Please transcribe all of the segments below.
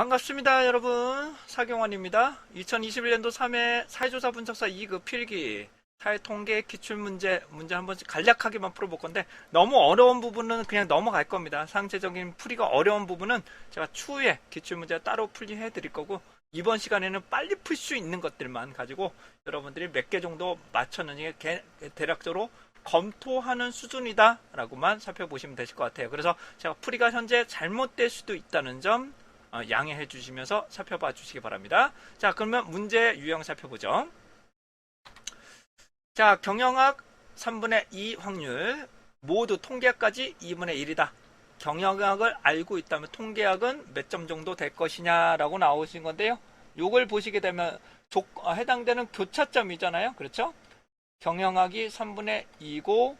반갑습니다, 여러분. 사경원입니다. 2021년도 3회 사회조사 분석사 2급 필기 사회통계 기출문제 문제 한 번씩 간략하게만 풀어볼 건데 너무 어려운 부분은 그냥 넘어갈 겁니다. 상체적인 풀이가 어려운 부분은 제가 추후에 기출문제 따로 풀이해 드릴 거고 이번 시간에는 빨리 풀 수 있는 것들만 가지고 여러분들이 몇 개 정도 맞췄는지 개- 대략적으로 검토하는 수준이다 라고만 살펴보시면 되실 것 같아요. 그래서 제가 풀이가 현재 잘못될 수도 있다는 점 어, 양해해 주시면서 살펴봐 주시기 바랍니다. 자, 그러면 문제 유형 살펴보죠. 자, 경영학 3분의 2 확률 모두 통계학까지 2분의 1이다. 경영학을 알고 있다면 통계학은 몇 점 정도 될 것이냐라고 나오신 건데요. 요걸 보시게 되면 조- 어, 해당되는 교차점이잖아요. 그렇죠? 경영학이 3분의 2고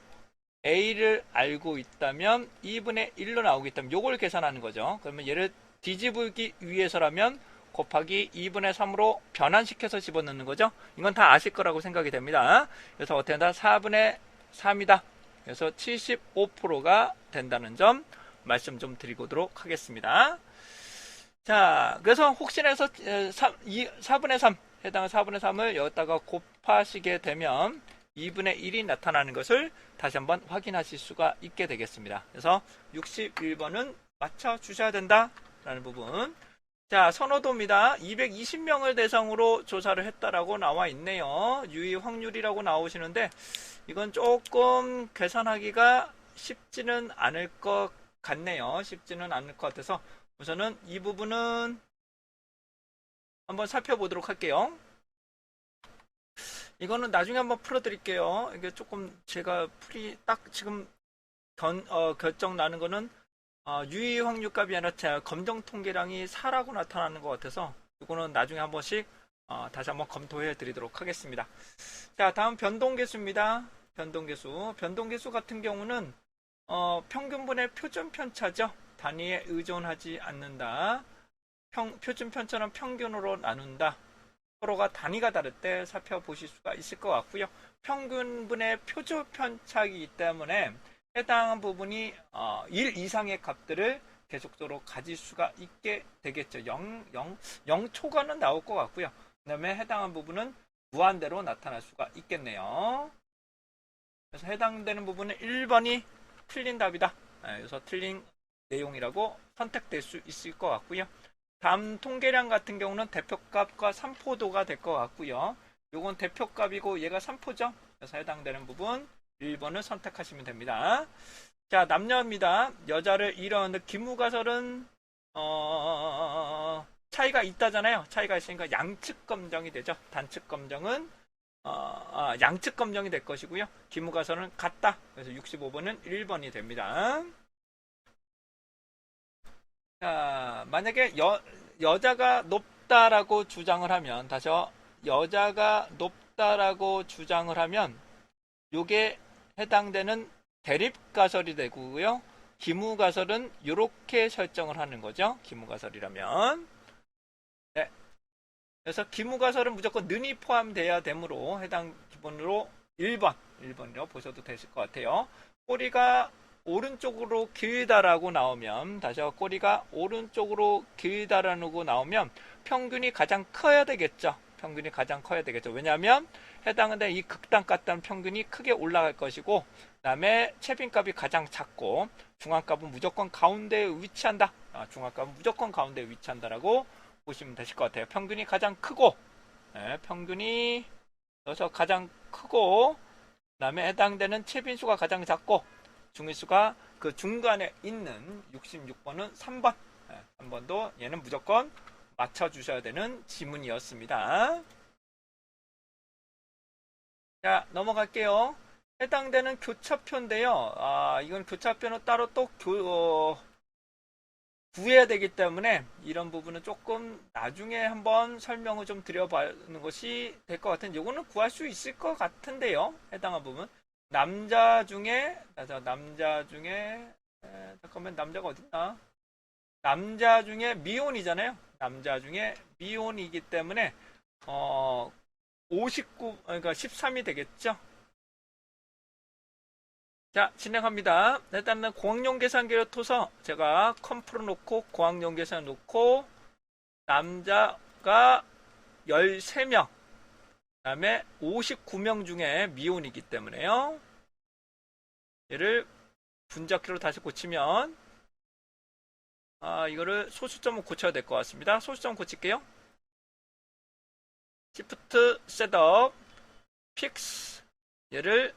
A를 알고 있다면 2분의 1로 나오기 때문에 요걸 계산하는 거죠. 그러면 얘를 뒤집기 위해서라면 곱하기 2분의 3으로 변환시켜서 집어넣는 거죠. 이건 다 아실 거라고 생각이 됩니다. 그래서 어떻게 된다? 4분의 3이다. 그래서 75%가 된다는 점 말씀 좀 드리도록 하겠습니다. 자, 그래서 혹시나 해서 4분의 3, 해당 4분의 3을 여기다가 곱하시게 되면 2분의 1이 나타나는 것을 다시 한번 확인하실 수가 있게 되겠습니다. 그래서 61번은 맞춰 주셔야 된다 라는 부분. 자, 선호도입니다. 220명을 대상으로 조사를 했다라고 나와 있네요. 유의 확률이라고 나오시는데 이건 조금 계산하기가 쉽지는 않을 것 같네요. 쉽지는 않을 것 같아서 우선은 이 부분은 한번 살펴보도록 할게요. 이거는 나중에 한번 풀어드릴게요. 이게 조금 제가 풀이 딱 지금 견, 어, 결정 나는 거는 어, 유의 확률값이 아니라 제 검정 통계량이 4라고 나타나는 것 같아서 이거는 나중에 한 번씩 어, 다시 한번 검토해 드리도록 하겠습니다. 자, 다음 변동계수입니다. 변동계수. 변동계수 같은 경우는 어, 평균분의 표준 편차죠. 단위에 의존하지 않는다. 평, 표준 편차는 평균으로 나눈다. 서로가 단위가 다를 때 살펴보실 수가 있을 것 같고요. 평균분의 표준 편차이기 때문에 해당한 부분이 어, 1 이상의 값들을 계속적으로 가질 수가 있게 되겠죠. 0, 0, 0 초과는 나올 것 같고요. 그 다음에 해당한 부분은 무한대로 나타날 수가 있겠네요. 그래서 해당되는 부분은 1번이 틀린 답이다. 네, 그래서 틀린 내용이라고 선택될 수 있을 것 같고요. 다음 통계량 같은 경우는 대표값과 3포도가 될 것 같고요. 요건 대표값이고 얘가 3포죠. 그래서 해당되는 부분 1번을 선택하시면 됩니다. 자, 남녀입니다. 여자를 이뤄하는데 기무가설은 어, 차이가 있다잖아요. 차이가 있으니까 양측 검정이 되죠. 단측 검정은 어, 아, 양측 검정이 될 것이고요. 기무가설은 같다. 그래서 65번은 1번이 됩니다. 자, 만약에 여, 여자가 높다라고 주장을 하면, 다시요. 여자가 높다라고 주장을 하면, 요게 해당되는 대립가설이 되고요. 기무가설은 이렇게 설정을 하는 거죠. 기무가설이라면. 네. 그래서 기무가설은 무조건 는이 포함돼야 되므로 해당 기본으로 1번, 1번이라고 보셔도 되실 것 같아요. 꼬리가 오른쪽으로 길다라고 나오면 다시 꼬리가 오른쪽으로 길다라고 나오면 평균이 가장 커야 되겠죠. 평균이 가장 커야 되겠죠. 왜냐하면 해당하는 이 극단 같다는 평균이 크게 올라갈 것이고 그 다음에 채빈값이 가장 작고 중앙값은 무조건 가운데에 위치한다. 아, 중앙값은 무조건 가운데에 위치한다라고 보시면 되실 것 같아요. 평균이 가장 크고 네, 평균이 그래서 가장 크고 그 다음에 해당되는 채빈수가 가장 작고 중위수가 그 중간에 있는 66번은 3번. 3번도 얘는 무조건 맞춰주셔야 되는 지문이었습니다. 자, 넘어갈게요. 해당되는 교차표인데요. 아, 이건 교차표는 따로 또 교, 어, 구해야 되기 때문에 이런 부분은 조금 나중에 한번 설명을 좀 드려보는 것이 될 것 같은데, 이거는 구할 수 있을 것 같은데요. 해당한 부분. 남자 중에 자, 남자 중에 에, 잠깐만 남자가 어딨나? 남자 중에 미혼이잖아요. 남자 중에 미혼이기 때문에 어 59, 그러니까 13이 되겠죠. 자, 진행합니다. 일단은 공학용 계산기를 토서 제가 컴프로 놓고 공학용 계산 놓고 남자가 13명, 그 다음에 59명 중에 미혼이기 때문에요. 얘를 분자키로 다시 고치면, 아, 이거를 소수점을 고쳐야 될 것 같습니다. 소수점 고칠게요. Shift 셋업, 픽스, 얘를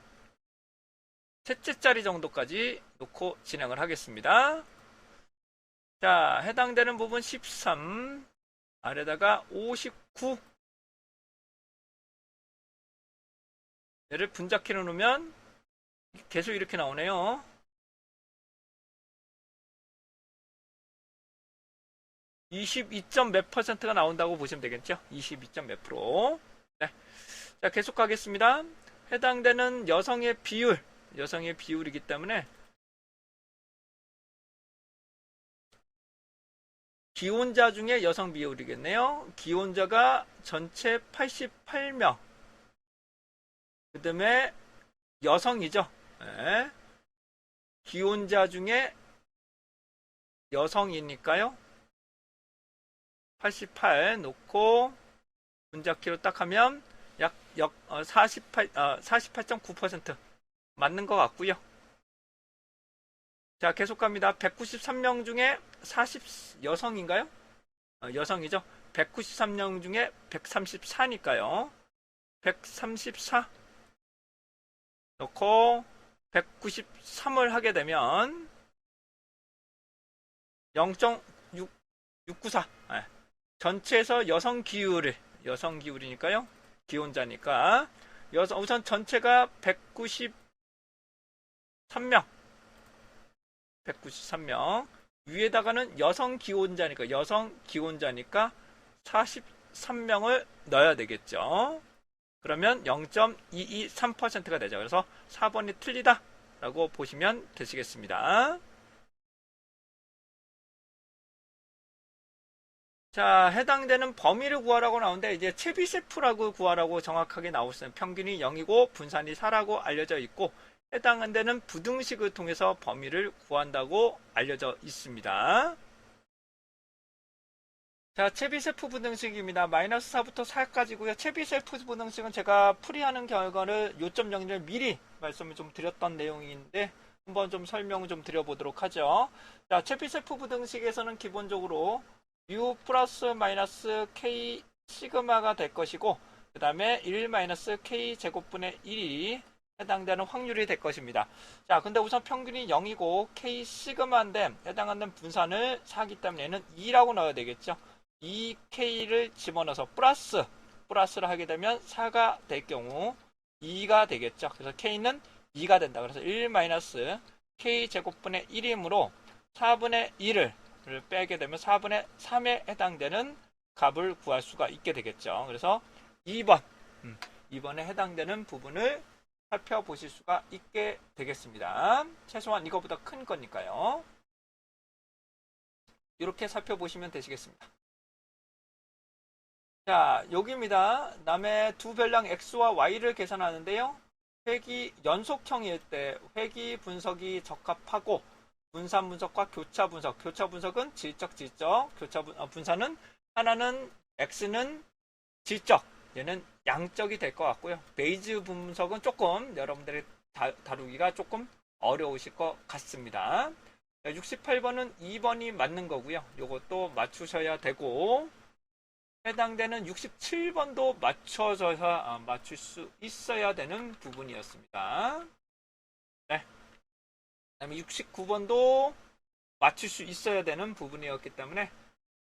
셋째 자리 정도까지 놓고 진행을 하겠습니다. 자, 해당되는 부분 13, 아래다가 59. 얘를 분자키로 놓으면 계속 이렇게 나오네요. 22점 몇 퍼센트가 나온다고 보시면 되겠죠? 22점 몇 프로. 네. 자, 계속 가겠습니다. 해당되는 여성의 비율, 여성의 비율이기 때문에 기혼자 중에 여성 비율이겠네요. 기혼자가 전체 88명. 그 다음에 여성이죠. 네. 기혼자 중에 여성이니까요. 88 놓고 분자키로 딱 하면 약, 역, 어, 48, 어, 48.9% 맞는 것 같고요. 자, 계속 갑니다. 193명 중에 40 여성인가요? 어, 여성이죠. 193명 중에 134니까요. 134 넣고 193을 하게 되면 0.694 네. 전체에서 여성 기울을 여성 기울이니까요. 기혼자니까 여성 우선 전체가 193명 193명 위에다가는 여성 기혼자니까 여성 기혼자니까 43명을 넣어야 되겠죠. 그러면 0.223%가 되죠. 그래서 4번이 틀리다 라고 보시면 되시겠습니다. 자, 해당되는 범위를 구하라고 나오는데 이제 체비세프라고 구하라고 정확하게 나오시는 평균이 0이고 분산이 4라고 알려져 있고 해당되는 부등식을 통해서 범위를 구한다고 알려져 있습니다. 자, 체비세프 부등식입니다. 마이너스 4부터 4까지고요. 체비세프 부등식은 제가 풀이하는 결과를 요점 정리를 미리 말씀을 좀 드렸던 내용인데 한번 좀 설명을 좀 드려보도록 하죠. 자, 체비세프 부등식에서는 기본적으로 U 플러스 마이너스 K 시그마가 될 것이고 그 다음에 1 마이너스 K 제곱분의 1이 해당되는 확률이 될 것입니다. 자, 근데 우선 평균이 0이고 K 시그마인데 해당하는 분산을 사기 때문에 얘는 2라고 넣어야 되겠죠. 2K를 집어넣어서 플러스 플러스를 하게 되면 4가 될 경우 2가 되겠죠. 그래서 K는 2가 된다. 그래서 1 마이너스 K 제곱분의 1이므로 4분의 1을 빼게 되면 4분의 3에 해당되는 값을 구할 수가 있게 되겠죠. 그래서 2번, 2번에 해당되는 부분을 살펴보실 수가 있게 되겠습니다. 최소한 이거보다 큰 거니까요. 이렇게 살펴보시면 되시겠습니다. 자, 여기입니다. 남의 두 별량 x와 y를 계산하는데요. 회기 연속형일 때 회기 분석이 적합하고 분산 분석과 교차 분석. 교차 분석은 질적 질적. 교차 분, 어, 분산은 하나는 x는 질적. 얘는 양적이 될 것 같고요. 베이즈 분석은 조금 여러분들이 다, 다루기가 조금 어려우실 것 같습니다. 68번은 2번이 맞는 거고요. 요것도 맞추셔야 되고 해당되는 67번도 맞춰져야 아, 맞출 수 있어야 되는 부분이었습니다. 네. 그다음에 69번도 맞출 수 있어야 되는 부분이었기 때문에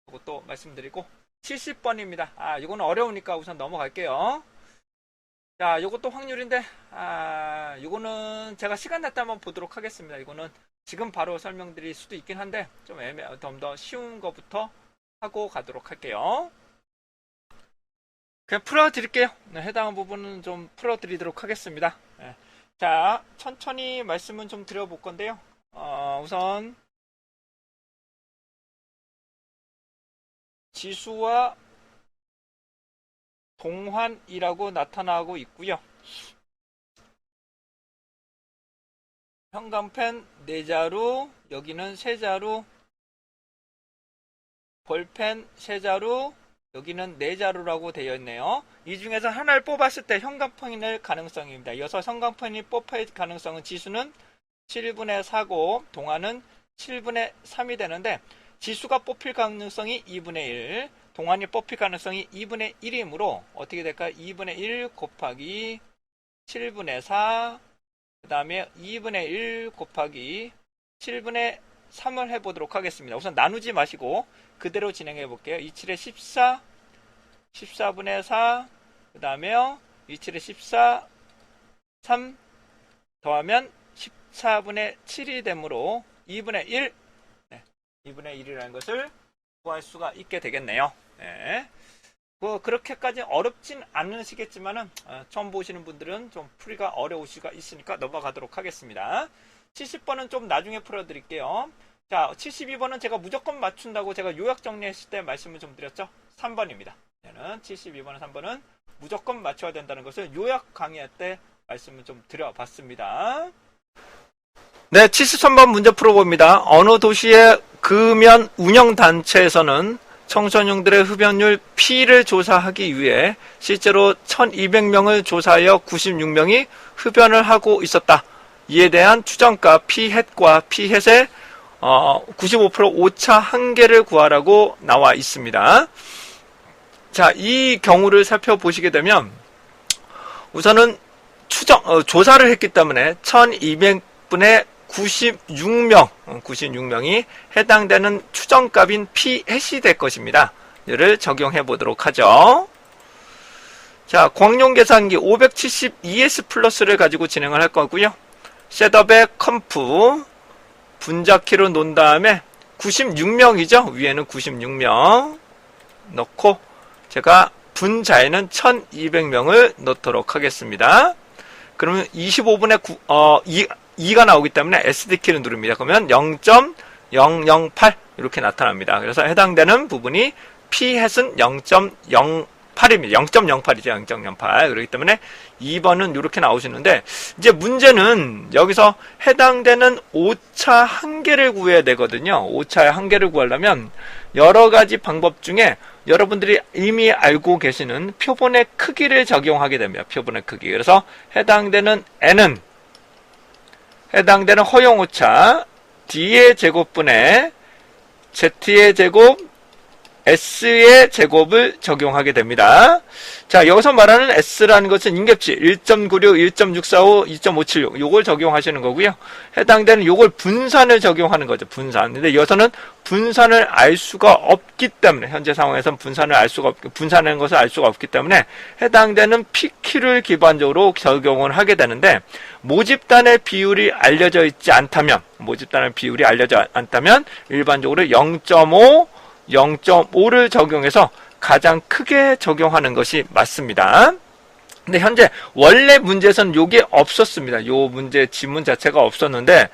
이것도 말씀드리고 70번입니다. 아, 이거는 어려우니까 우선 넘어갈게요. 자, 이것도 확률인데 아, 이거는 제가 시간 날 때 한번 보도록 하겠습니다. 이거는 지금 바로 설명드릴 수도 있긴 한데 좀 애매, 좀더 쉬운 것부터 하고 가도록 할게요. 그냥 풀어 드릴게요. 네, 해당 부분은 좀 풀어 드리도록 하겠습니다. 네. 자, 천천히 말씀은 좀 드려볼 건데요. 어, 우선 지수와 동환이라고 나타나고 있고요. 현관펜 4자루, 여기는 3자루, 볼펜 세 자루, 여기는 네 자루라고 되어 있네요. 이 중에서 하나를 뽑았을 때 형광펜일 가능성입니다. 이어서 형광펜이 뽑힐 가능성은 지수는 7분의 4고 동안은 7분의 3이 되는데 지수가 뽑힐 가능성이 2분의 1, 동안이 뽑힐 가능성이 2분의 1이므로 어떻게 될까? 2분의 1 곱하기 7분의 4, 그 다음에 2분의 1 곱하기 7분의 3을 해보도록 하겠습니다. 우선 나누지 마시고 그대로 진행해 볼게요. 27에 14, 14분의 4, 그 다음에요. 27에 14, 3 더하면 14분의 7이 되므로 2분의 1, 네, 2분의 1이라는 것을 구할 수가 있게 되겠네요. 네. 뭐 그렇게까지 어렵진 않으시겠지만은 어, 처음 보시는 분들은 좀 풀이가 어려우실 수가 있으니까 넘어가도록 하겠습니다. 70번은 좀 나중에 풀어드릴게요. 자, 72번은 제가 무조건 맞춘다고 제가 요약 정리했을 때 말씀을 좀 드렸죠. 3번입니다. 얘는 72번은 3번은 무조건 맞춰야 된다는 것을 요약 강의할 때 말씀을 좀 드려봤습니다. 네, 73번 문제 풀어봅니다. 어느 도시의 금연 운영단체에서는 청소년들의 흡연율 P를 조사하기 위해 실제로 1200명을 조사하여 96명이 흡연을 하고 있었다. 이에 대한 추정가 P햇과 P햇의 어, 95% 오차 한계를 구하라고 나와 있습니다. 자, 이 경우를 살펴보시게 되면 우선은 추정 어, 조사를 했기 때문에 1200분의 96명, 96명이 해당되는 추정값인 P 해시 될 것입니다. 이를 적용해 보도록 하죠. 자, 광용 계산기 572S 플러스를 가지고 진행을 할 거고요. 셋업의 컴프 분자키로 놓은 다음에 96명이죠. 위에는 96명 넣고 제가 분자에는 1200명을 넣도록 하겠습니다. 그러면 25분의 9, 어, 2, 2가 나오기 때문에 SD키를 누릅니다. 그러면 0.008 이렇게 나타납니다. 그래서 해당되는 부분이 P햇은 0.08입니다. 0.08이죠. 0.08. 그렇기 때문에 2번은 이렇게 나오시는데 이제 문제는 여기서 해당되는 오차 한계를 구해야 되거든요. 오차의 한계를 구하려면 여러 가지 방법 중에 여러분들이 이미 알고 계시는 표본의 크기를 적용하게 됩니다. 표본의 크기. 그래서 해당되는 n은 해당되는 허용 오차 d의 제곱분의 z의 제곱 S의 제곱을 적용하게 됩니다. 자, 여기서 말하는 S라는 것은 인격치 1.96, 1.645, 2.576 요걸 적용하시는 거고요. 해당되는 요걸 분산을 적용하는 거죠. 분산. 근데 여기서는 분산을 알 수가 없기 때문에 현재 상황에서는 분산을 알 수가 없, 분산하는 것을 알 수가 없기 때문에 해당되는 PQ를 기반적으로 적용을 하게 되는데 모집단의 비율이 알려져 있지 않다면 모집단의 비율이 알려져 않다면 일반적으로 0.5 0.5를 적용해서 가장 크게 적용하는 것이 맞습니다. 근데 현재 원래 문제에서는 요게 없었습니다. 요 문제 지문 자체가 없었는데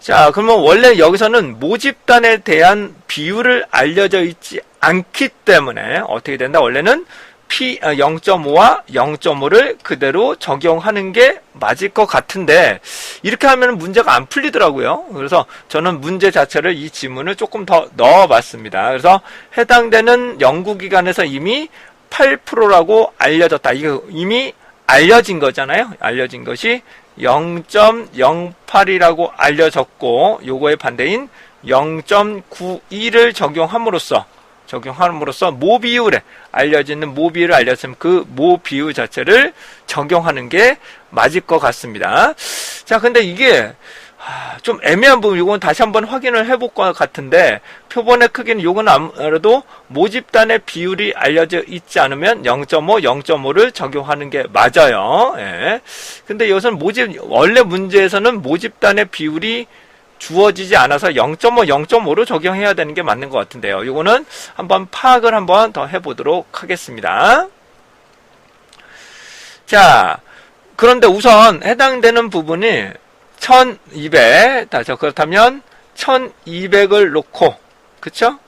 자 그러면 원래 여기서는 모집단에 대한 비율을 알려져 있지 않기 때문에 어떻게 된다? 원래는 P 0.5와 0.5를 그대로 적용하는 게 맞을 것 같은데 이렇게 하면 문제가 안 풀리더라고요. 그래서 저는 문제 자체를 이 지문을 조금 더 넣어봤습니다. 그래서 해당되는 연구기관에서 이미 8%라고 알려졌다. 이거 이미 알려진 거잖아요. 알려진 것이 0.08이라고 알려졌고 요거의 반대인 0.92를 적용함으로써 적용함으로써 모 비율에 알려지는 모 비율을 알렸으면 그 모 비율 자체를 적용하는 게 맞을 것 같습니다. 자, 근데 이게 좀 애매한 부분, 이건 다시 한번 확인을 해볼 것 같은데, 표본의 크기는 이건 아무래도 모집단의 비율이 알려져 있지 않으면 0.5, 0.5를 적용하는 게 맞아요. 예. 근데 이것은 모집, 원래 문제에서는 모집단의 비율이 주어지지 않아서 0.5, 0.5로 적용해야 되는 게 맞는 것 같은데요. 이거는 한번 파악을 한번 더 해보도록 하겠습니다. 자, 그런데 우선 해당되는 부분이 1200, 다죠. 그렇다면 1200을 놓고, 그쵸?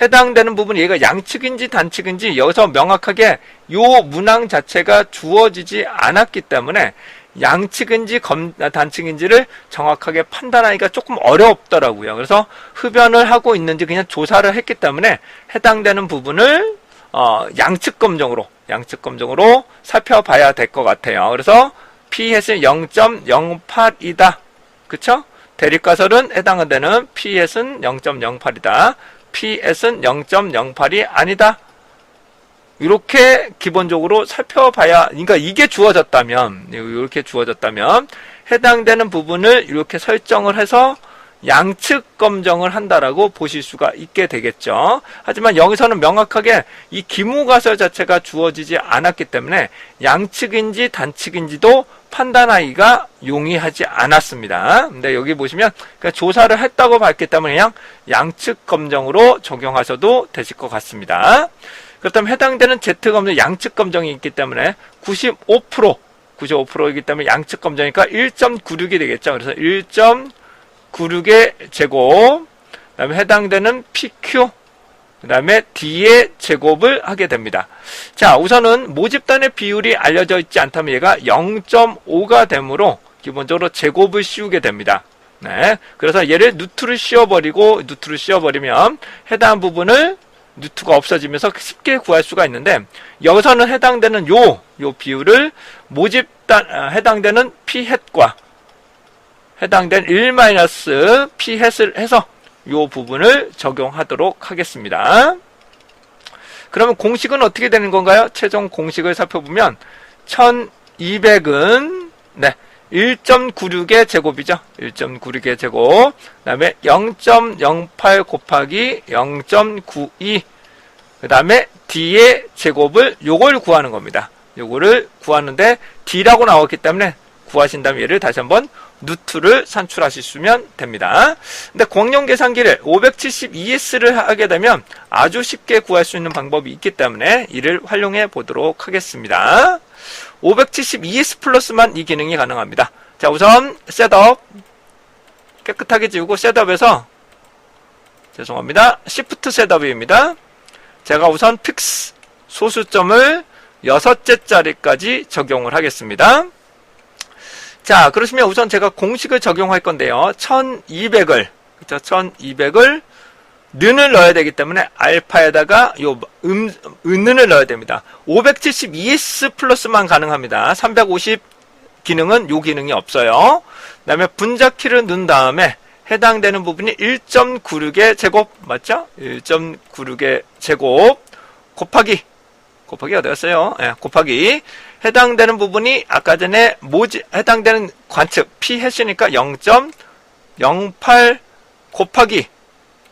해당되는 부분이 얘가 양측인지 단측인지 여기서 명확하게 요 문항 자체가 주어지지 않았기 때문에 양측인지 검- 아, 단측인지를 정확하게 판단하기가 조금 어렵더라고요. 그래서 흡연을 하고 있는지 그냥 조사를 했기 때문에 해당되는 부분을 어, 양측 검정으로 양측 검정으로 살펴봐야 될 것 같아요. 그래서 p햇은 0.08이다. 그쵸? 대립가설은 해당되는 p햇은 0.08이다. p햇은 0.08이 아니다. 이렇게 기본적으로 살펴봐야, 그러니까 이게 주어졌다면, 이렇게 주어졌다면, 해당되는 부분을 이렇게 설정을 해서 양측 검정을 한다라고 보실 수가 있게 되겠죠. 하지만 여기서는 명확하게 이 기무가설 자체가 주어지지 않았기 때문에 양측인지 단측인지도 판단하기가 용이하지 않았습니다. 근데 여기 보시면 그러니까 조사를 했다고 봤기 때문에 그냥 양측 검정으로 적용하셔도 되실 것 같습니다. 그렇다면 해당되는 Z 검정 양측 검정이 있기 때문에 95% 95%이기 때문에 양측 검정이니까 1.96이 되겠죠. 그래서 1.96의 제곱, 그 다음에 해당되는 PQ, 그 다음에 D의 제곱을 하게 됩니다. 자, 우선은 모집단의 비율이 알려져 있지 않다면 얘가 0.5가 되므로 기본적으로 제곱을 씌우게 됩니다. 네. 그래서 얘를 누트를 씌워버리고 누트를 씌워버리면 해당 부분을 누트가 없어지면서 쉽게 구할 수가 있는데 여기서는 해당되는 요, 요 비율을 모집단, 아, 해당되는 P햇과 해당된 1-P햇을 해서 요 부분을 적용하도록 하겠습니다. 그러면 공식은 어떻게 되는 건가요? 최종 공식을 살펴보면 1200은 네, 1.96의 제곱이죠. 1.96의 제곱. 그 다음에 0.08 곱하기 0.92. 그 다음에 d의 제곱을 요걸 구하는 겁니다. 요거를 구하는데 d라고 나왔기 때문에 구하신다면 얘를 다시 한번 누트를 산출하시면 됩니다. 근데 공용 계산기를 572S를 하게 되면 아주 쉽게 구할 수 있는 방법이 있기 때문에 이를 활용해 보도록 하겠습니다. 572S 플러스만 이 기능이 가능합니다. 자, 우선 셋업 깨끗하게 지우고 셋업에서 죄송합니다. 시프트 셋업입니다. 제가 우선 픽스 소수점을 여섯째 자리까지 적용을 하겠습니다. 자, 그러시면 우선 제가 공식을 적용할 건데요. 1200을, 그쵸, 1200을 는을 넣어야 되기 때문에 알파에다가 요 음, 은을 넣어야 됩니다. 572S 플러스만 가능합니다. 350 기능은 요 기능이 없어요. 그 다음에 분자키를 넣은 다음에 해당되는 부분이 1.96의 제곱, 맞죠? 1.96의 제곱, 곱하기, 곱하기 어디 갔어요? 예, 곱하기. 해당되는 부분이 아까 전에 모지, 해당되는 관측, P 했으니까 0.08 곱하기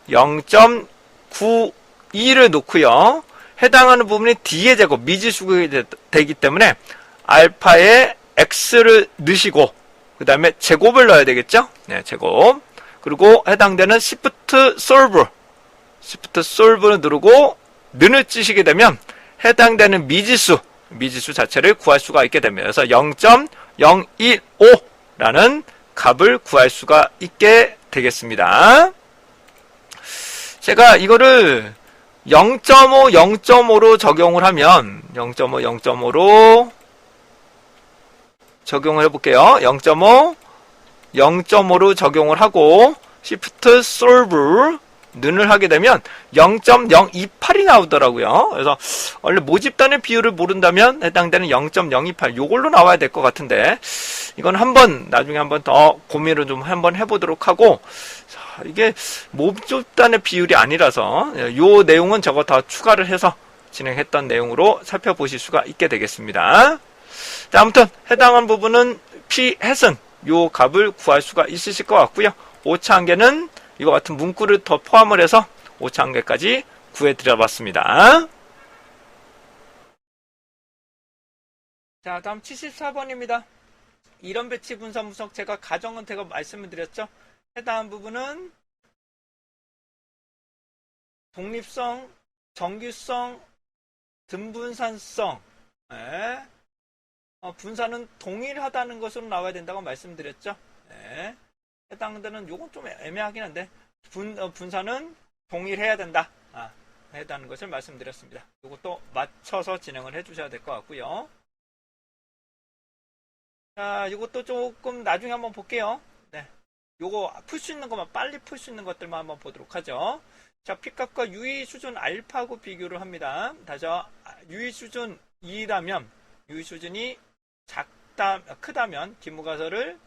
0.92를 놓고요. 해당하는 부분이 D의 제곱, 미지수가 되기 때문에 알파에 X를 넣으시고, 그 다음에 제곱을 넣어야 되겠죠? 네, 제곱. 그리고 해당되는 Shift Solve, Shift Solve를 누르고, 는을 찌시게 되면 해당되는 미지수, 미지수 자체를 구할 수가 있게 됩니다. 그래서 0.015라는 값을 구할 수가 있게 되겠습니다. 제가 이거를 0.5, 0.5로 적용을 하면 0.5, 0.5로 적용을 해볼게요. 0.5, 0.5로 적용을 하고 Shift Solve 는을 하게 되면 0.028이 나오더라고요. 그래서 원래 모집단의 비율을 모른다면 해당되는 0.028 요걸로 나와야 될 것 같은데 이건 한번 나중에 한번 더 고민을 좀 한번 해보도록 하고 자, 이게 모집단의 비율이 아니라서 요 내용은 저거 더 추가를 해서 진행했던 내용으로 살펴보실 수가 있게 되겠습니다. 자, 아무튼 해당한 부분은 P 햇은 요 값을 구할 수가 있으실 것 같고요. 오차 한계는 이와 같은 문구를 더 포함을 해서 오차 한계까지 구해드려 봤습니다. 자, 다음 74번입니다. 이런 배치 분산 분석 제가 가정은 제가 말씀을 드렸죠. 해당한 부분은 독립성, 정규성, 등분산성, 네. 어, 분산은 동일하다는 것으로 나와야 된다고 말씀드렸죠. 네. 해당되는 요건 좀 애매하긴 한데 분, 어, 분산은 동일해야 된다. 아, 해당하는 것을 말씀드렸습니다. 이것도 맞춰서 진행을 해주셔야 될 것 같고요. 자, 이것도 조금 나중에 한번 볼게요. 네. 요거 풀 수 있는 것만 빨리 풀 수 있는 것들만 한번 보도록 하죠. 자, P값과 유의 수준 알파하고 비교를 합니다. 다시 유의 수준 2라면 유의 수준이 작다 크다면 기무가설을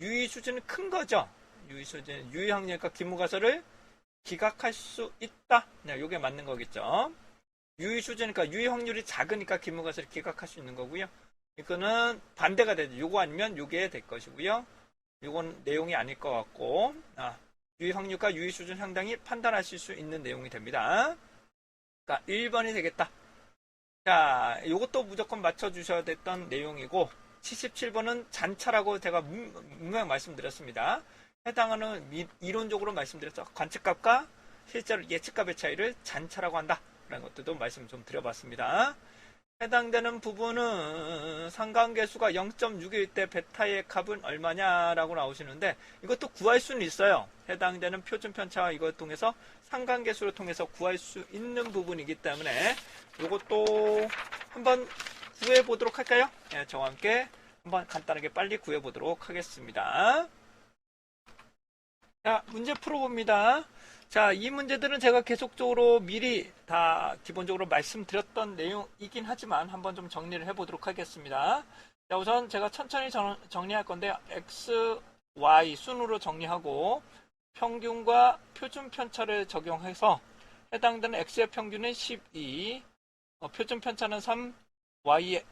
유의 수준은 큰 거죠. 유의 수준 유의 확률과 기무가설을 기각할 수 있다. 네, 요게 맞는 거겠죠. 유의 수준이니까 유의 확률이 작으니까 기무가설을 기각할 수 있는 거고요. 이거는 반대가 되죠. 요거 아니면 요게 될 것이고요. 요건 내용이 아닐 것 같고 아, 유의 확률과 유의 수준 상당히 판단하실 수 있는 내용이 됩니다. 그러니까 1번이 되겠다. 자, 요것도 무조건 맞춰주셔야 됐던 내용이고 77번은 잔차라고 제가 분- 분명히 말씀드렸습니다. 해당하는 미- 이론적으로 말씀드렸죠. 관측값과 실제로 예측값의 차이를 잔차라고 한다. 라는 것들도 말씀 좀 드려봤습니다. 해당되는 부분은 상관계수가 0.6일 때 베타의 값은 얼마냐라고 나오시는데 이것도 구할 수는 있어요. 해당되는 표준 편차와 이걸 통해서 상관계수를 통해서 구할 수 있는 부분이기 때문에 이것도 한번 구해 보도록 할까요? 예, 저와 함께 한번 간단하게 빨리 구해 보도록 하겠습니다. 자, 문제 풀어봅니다. 자, 이 문제들은 제가 계속적으로 미리 다 기본적으로 말씀드렸던 내용이긴 하지만 한번 좀 정리를 해보도록 하겠습니다. 자, 우선 제가 천천히 정, 정리할 건데, x, y 순으로 정리하고, 평균과 표준 편차를 적용해서 해당되는 x의 평균은 12, 어, 표준 편차는 3, y는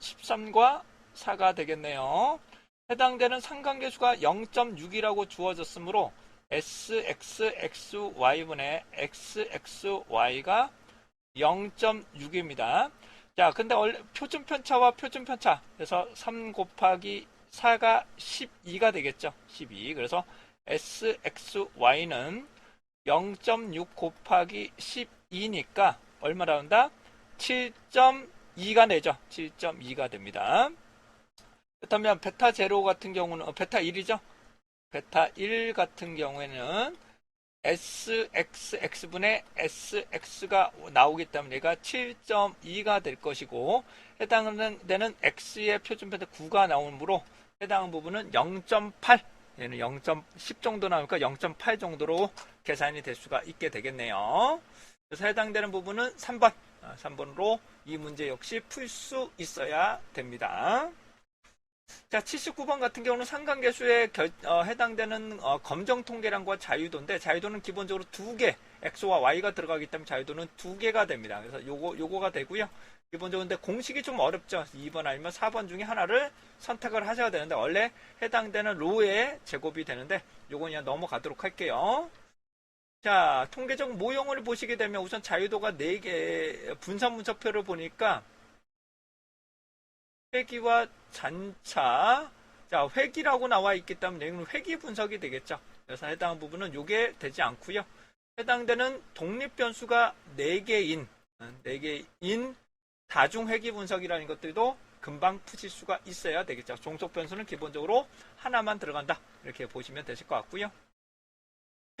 13과 4가 되겠네요. 해당되는 상관계수가 0.6이라고 주어졌으므로 sxxy분의 xxy가 0.6입니다. 자, 근데 원래 표준 편차와 표준 편차 그래서 3 곱하기 4가 12가 되겠죠. 12. 그래서 sxy는 0.6 곱하기 12니까 얼마 나온다? 7.2가 되죠. 7.2가 됩니다. 그렇다면 베타 제로 같은 경우는 어, 베타 1이죠. 베타 1 같은 경우에는 SXX분의 SX가 나오기 때문에 얘가 7.2가 될 것이고 해당되는 X의 표준편차 9가 나오므로 해당 부분은 0.8 얘는 0.10 정도 나오니까 0.8 정도로 계산이 될 수가 있게 되겠네요. 그래서 해당되는 부분은 3번, 3번으로 이 문제 역시 풀 수 있어야 됩니다. 자, 79번 같은 경우는 상관계수에 결- 어, 해당되는 어, 검정 통계량과 자유도인데 자유도는 기본적으로 두 개, x와 y가 들어가기 때문에 자유도는 두 개가 됩니다. 그래서 요거 요거가 되고요. 기본적으로 근데 공식이 좀 어렵죠. 2번 아니면 4번 중에 하나를 선택을 하셔야 되는데 원래 해당되는 로의 제곱이 되는데 요건 그냥 넘어가도록 할게요. 자, 통계적 모형을 보시게 되면 우선 자유도가 4개 분산 분석표를 보니까 회기와 잔차 자 회기라고 나와 있기 때문에 이건 회기 분석이 되겠죠. 그래서 해당 부분은 요게 되지 않고요. 해당되는 독립 변수가 4개인 4개인 다중 회기 분석이라는 것들도 금방 푸실 수가 있어야 되겠죠. 종속 변수는 기본적으로 하나만 들어간다. 이렇게 보시면 되실 것 같고요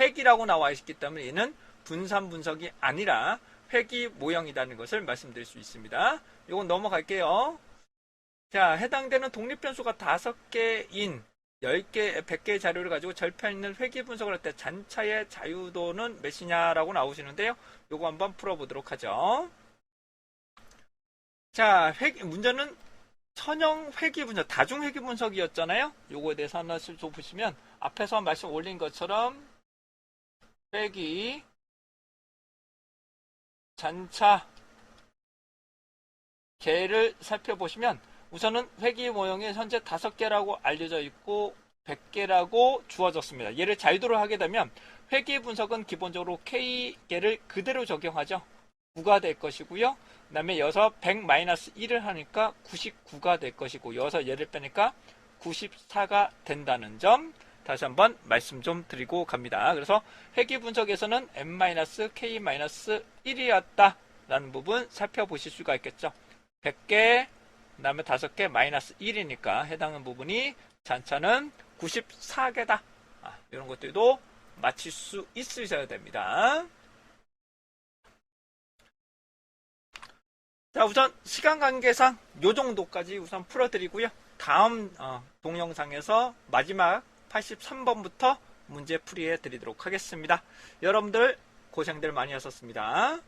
회기라고 나와 있기 때문에 얘는 분산 분석이 아니라 회기 모형이라는 것을 말씀드릴 수 있습니다 이건 넘어갈게요 자, 해당되는 독립변수가 5개인 10개, 100개의 자료를 가지고 절편 있는 회귀 분석을 할 때 잔차의 자유도는 몇이냐라고 나오시는데요. 요거 한번 풀어보도록 하죠. 자, 회 문제는 선형 회귀 분석, 다중 회귀 분석이었잖아요. 요거에 대해서 하나씩 좀 보시면 앞에서 말씀 올린 것처럼 회귀, 잔차, 개를 살펴보시면 우선은 회기 모형이 현재 5개라고 알려져 있고 100개라고 주어졌습니다. 얘를 자유도로 하게 되면 회기 분석은 기본적으로 K개를 그대로 적용하죠. 9가 될 것이고요. 그 다음에 여기서 100-1을 하니까 99가 될 것이고 여기서 얘를 빼니까 94가 된다는 점 다시 한번 말씀 좀 드리고 갑니다. 그래서 회기 분석에서는 n-k-1이었다 라는 부분 살펴보실 수가 있겠죠. 100개 그 다음에 5개 마이너스 1이니까 해당하는 부분이 잔차는 94개다. 아, 이런 것들도 맞힐 수 있으셔야 됩니다. 자, 우선 시간 관계상 요 정도까지 우선 풀어드리고요. 다음 어, 동영상에서 마지막 83번부터 문제 풀이해 드리도록 하겠습니다. 여러분들 고생들 많이 하셨습니다.